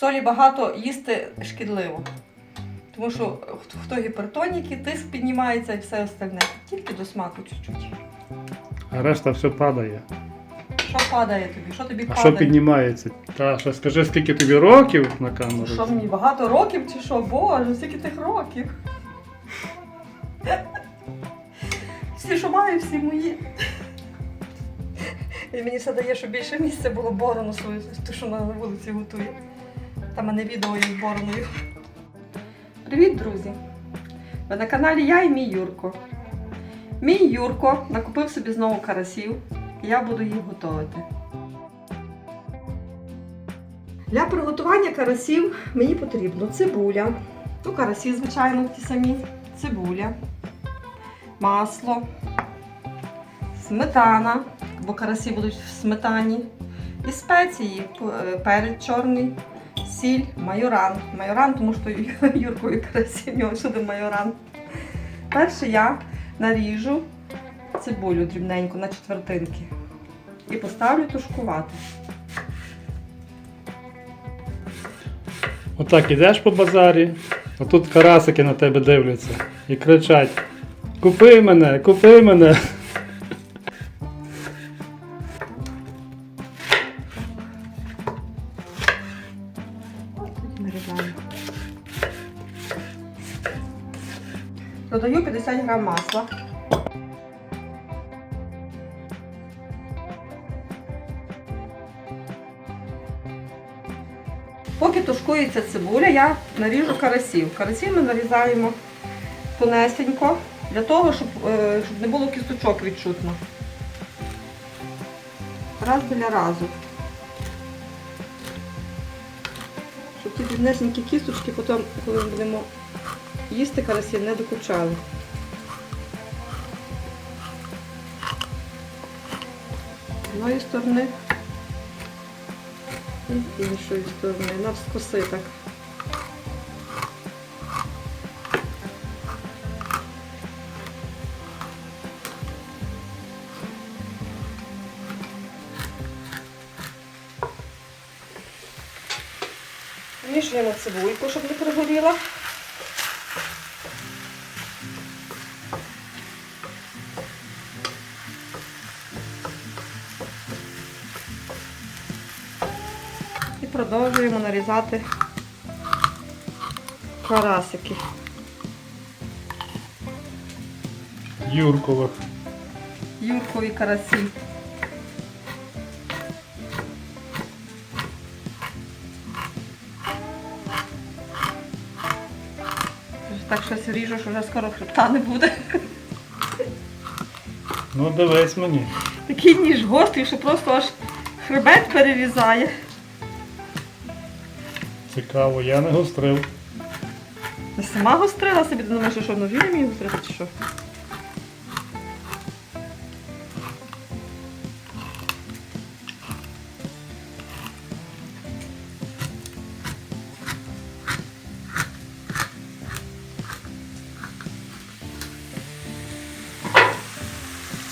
солі багато їсти шкідливо. Тому що хто- гіпертоніки, тиск піднімається і все остальне. Тільки до смаку чуть-чуть. А решта все падає. Що падає тобі? Що тобі А падає? що піднімається? Та що скажи, скільки тобі років на камеру? Що мені багато років чи що? Боже, скільки тих років. Всі, що маю, всі мої. І мені все дає, щоб більше місця було борону свою, ту, що на вулиці готує. Там мене відео є з бороною. Привіт, друзі! Ви на каналі Я і мій Юрко. Мій Юрко накупив собі знову карасів, і я буду їх готувати. Для приготування карасів мені потрібно цибуля, ну карасі, звичайно, ті самі, цибуля, масло, сметана, бо карасі будуть в сметані, і спеції, е, перець чорний, сіль, майоран. Майоран, тому що карасі, в нього всюди майоран. Перше я наріжу цибулю дрібненько на четвертинки і поставлю тушкувати. Отак ідеш по базарі, а тут карасики на тебе дивляться і кричать: Купи мене, купи мене. Додаю 50 грам масла. Поки тушкується цибуля, я наріжу карасів. Карасів ми нарізаємо тонесенько, для того, щоб, е, щоб не було кісточок відчутно. Раз біля разу. Щоб ті дрібнесенькі кісточки потім, коли ми будемо їсти карасів, не докучали. Одної сторони і з іншої сторони. Навскоси так. Мішуємо цибульку, щоб не пригоріла. Продовжуємо нарізати карасики. Юркових. Юркові карасі. Так щось ріжу, що вже скоро хребта не буде. Ну дивись мені. Такий ніж гострий, що просто аж хребет перерізає. Цікаво, я не гострив. Я сама гострила собі, ти думаєш, що що ножі не міг гострити чи що?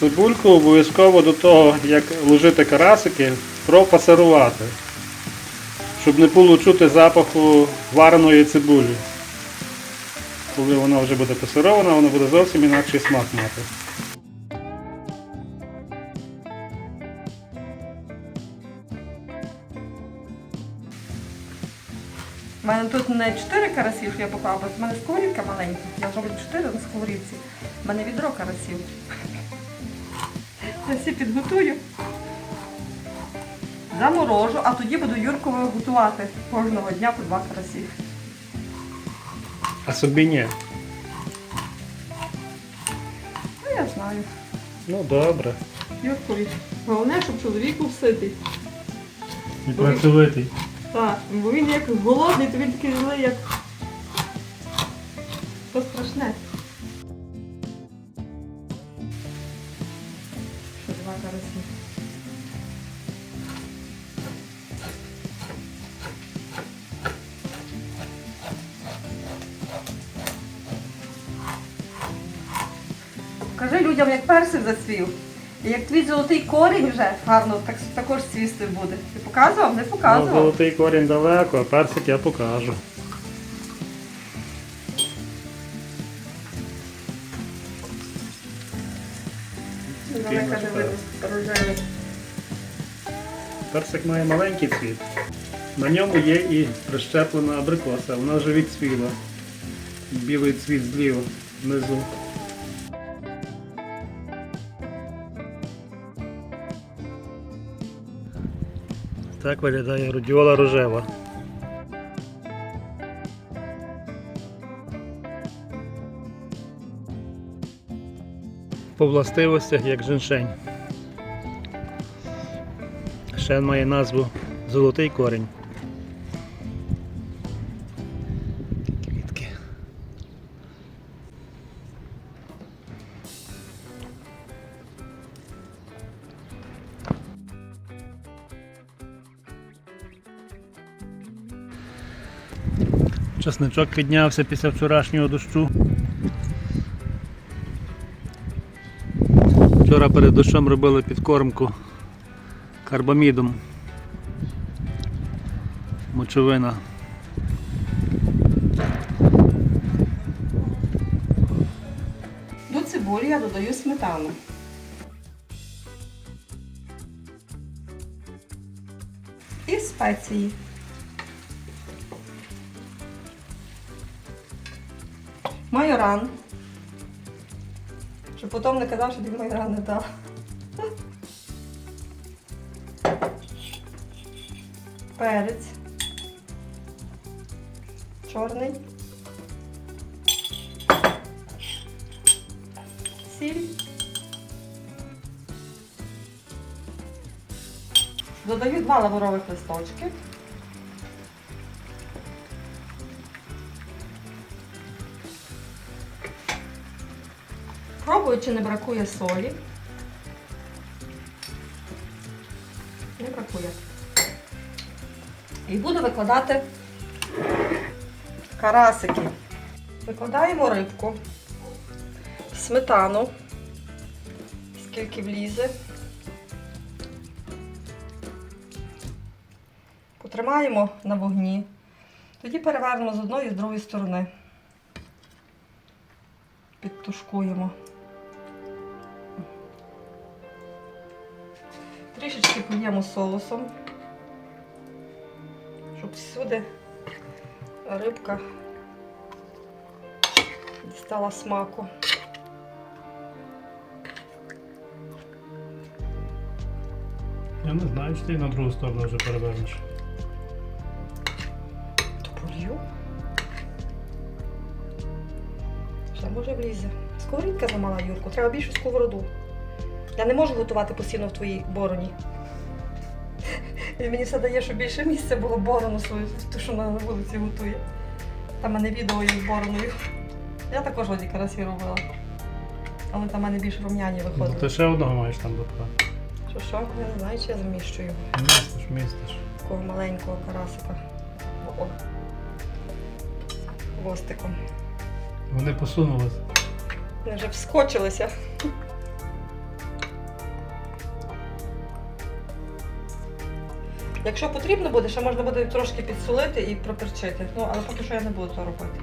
Цибульку обов'язково до того, як ложити карасики, пропасирувати. Щоб не було чути запаху вареної цибулі. Коли вона вже буде пасирована, вона буде зовсім інакший смак мати. У мене тут не 4 карасів, я попала, у мене сковорідка маленька. Я зроблю 4 на сковорідці. У мене відро карасів. Я всі підготую. Заморожу, а тоді буду Юрковою готувати кожного дня по два карасі. А собі ні. Ну я знаю. Ну добре. Юркові. Головне, щоб чоловік був ситий. І працьовитий. Так, бо він як голодний, то він такий злий, як. То страшне. Кажи людям, як персик зацвів. І як твій золотий корінь вже гарно так, також цвісти буде. Ти показував? Не Ну, показував. золотий корінь далеко, а персик я покажу. Далека не видно, рожевий. Персик має маленький цвіт. На ньому є і прищеплена абрикоса. Вона вже відцвіла. Білий цвіт зліва внизу. Так виглядає радіола рожева. По властивостях як женшень. Ще має назву Золотий корінь. Часничок піднявся після вчорашнього дощу. Вчора перед дощом робили підкормку карбамідом. Мочовина. До цибулі я додаю сметану. І спеції. Майоран. Щоб потім не казав, що ти майоран не дав. Перець. Чорний. Сіль. Додаю два лаврових листочки. Пробую, чи не бракує солі. Не бракує. І буду викладати карасики. Викладаємо рибку, сметану, скільки влізе. Потримаємо на вогні. Тоді перевернемо з одної і з другої сторони. Підтушкуємо. Трішечки польємо соусом, щоб всюди рибка дістала смаку. Я не знаю, чи ти на другу сторону вже перевернеш. То полью. Може влізе. Сковорідка замала, Юрку, треба більшу сковороду. Я не можу готувати постійно в твоїй бороні. Він мені все дає, щоб більше місця було борону свою, ту, що на вулиці готує. Там мене відео є з бороною. Я також воді карасі робила. Але там в мене більш рум'яні Ну, ти ще одного маєш там додати. Що що? Я не знаю, чи я заміщую Містиш, містиш. такого маленького карасика. О, хвостиком. Вони посунулись. Вони вже вскочилися. Якщо потрібно буде, ще можна буде трошки підсолити і проперчити. Ну, але поки що я не буду це робити.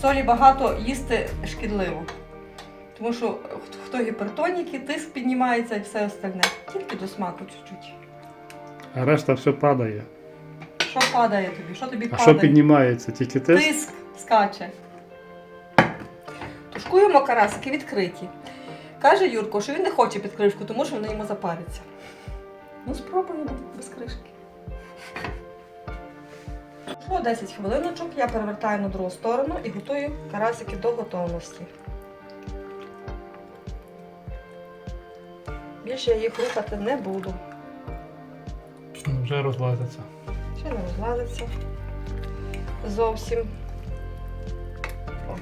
Солі багато їсти шкідливо. Тому що хто- гіпертоніки, тиск піднімається і все остальне. Тільки до смаку чуть-чуть. А решта все падає. Що падає тобі? Що тобі А падає? що піднімається? Тільки тиск? Тиск скаче. Тушкуємо карасики відкриті. Каже Юрко, що він не хоче під кришку, тому що вони йому запаряться. Ну, спробуємо без кришки. Пройшло 10 хвилиночок, я перевертаю на другу сторону і готую карасики до готовності. Більше я їх рухати не буду. Вже розлазиться. Ще не розладиться зовсім. О.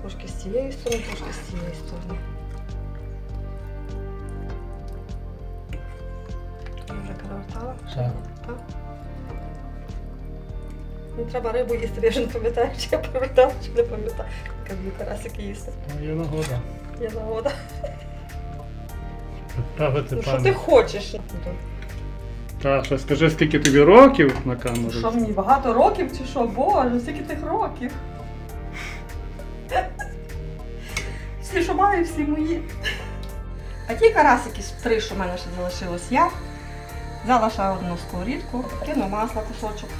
Трошки з цієї сторони, трошки з цієї сторони. Вже перевертала. Так. Не треба рибу їсти, я вже не пам'ятаю, чи я пам'ятала, чи не пам'ятаю. Як люблю карасики їсти. Ну, є нагода. Я нагода. Правити Ну що ти хочеш? Так, ще скажи, скільки тобі років на камеру? Що мені багато років чи що? Боже, скільки тих років? Всі, що маю, всі мої. А ті карасики, три, що в мене ще залишилось, я взяла одну сковорідку, кину масло кусочок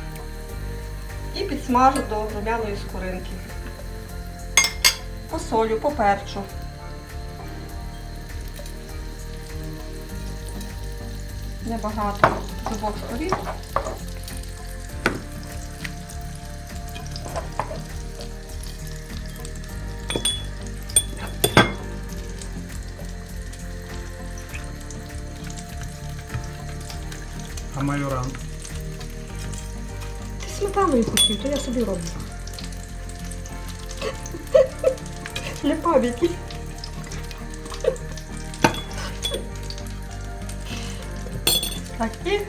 і підсмажу до румяної скоринки. Посолю, поперчу. Небагато з обох. Майоран? Ти сметаною хотів, то я собі роблю. Для пам'яті. Так, і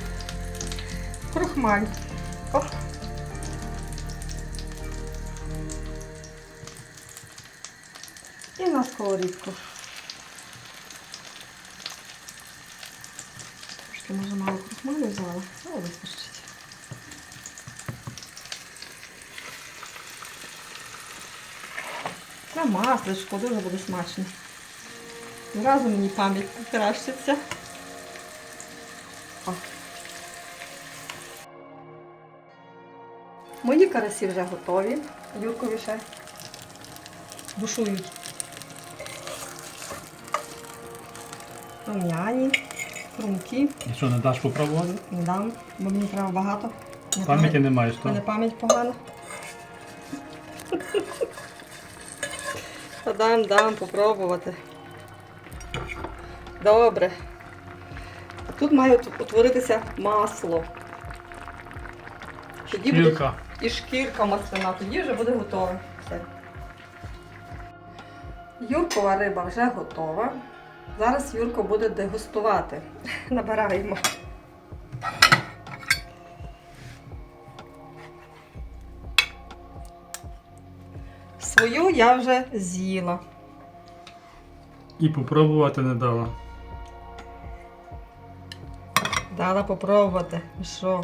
крухмаль. І на сковорідку. Трошки може мало крухмалю взяла, але вистачить. На масличко дуже буде смачно. Зразу мені пам'ять покращиться. О. Мої карасі вже готові. Юркові ще бушують. Рум'яні, хрумкі. І що, не даш попробувати? Не дам, бо мені треба багато. Пам'яті не маєш, У мене пам'ять погана. Та Дам, дам попробувати. Добре. Тут має утворитися масло. Тоді буде і шкірка масляна, тоді вже буде готове. Все. Юркова риба вже готова. Зараз Юрко буде дегустувати. Набираємо. Свою я вже з'їла. І попробувати не дала. Дала попробувати. Що?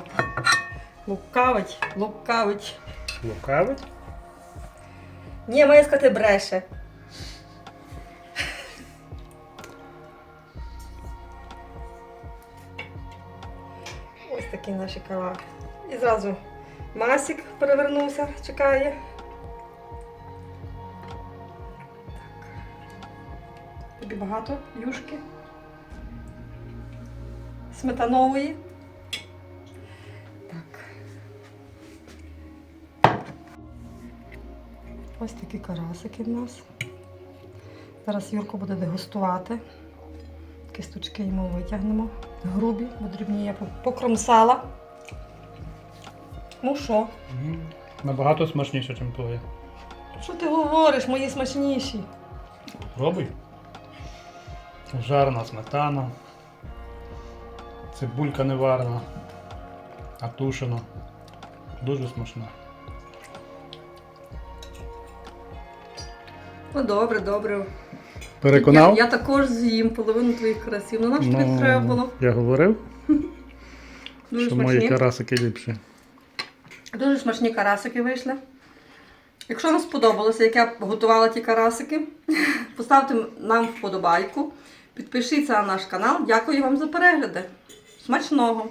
Лукавить, лукавить. Лукавить? Ні, має сказати бреше. Такі наші кава. І зразу масік перевернувся, чекає. Тобі багато юшки. Сметанової. Так. Ось такі карасики в нас. Зараз Юрко буде дегустувати. Кисточки йому витягнемо. Грубі, бо дрібні я покромсала. Ну що? Набагато смачніше, ніж твоє. Що ти говориш, мої смачніші? Пробуй. Жарна сметана. Цибулька не варена, а тушена. Дуже смачно. Ну добре, добре. Переконав? Я, я також з'їм половину твоїх карасів. Ну на що тобі Ну, треба було? Я говорив, Дуже що смачні. мої карасики ліпші. Дуже смачні карасики вийшли. Якщо вам сподобалося, як я готувала ті карасики, поставте нам вподобайку, підпишіться на наш канал. Дякую вам за перегляди. Смачного!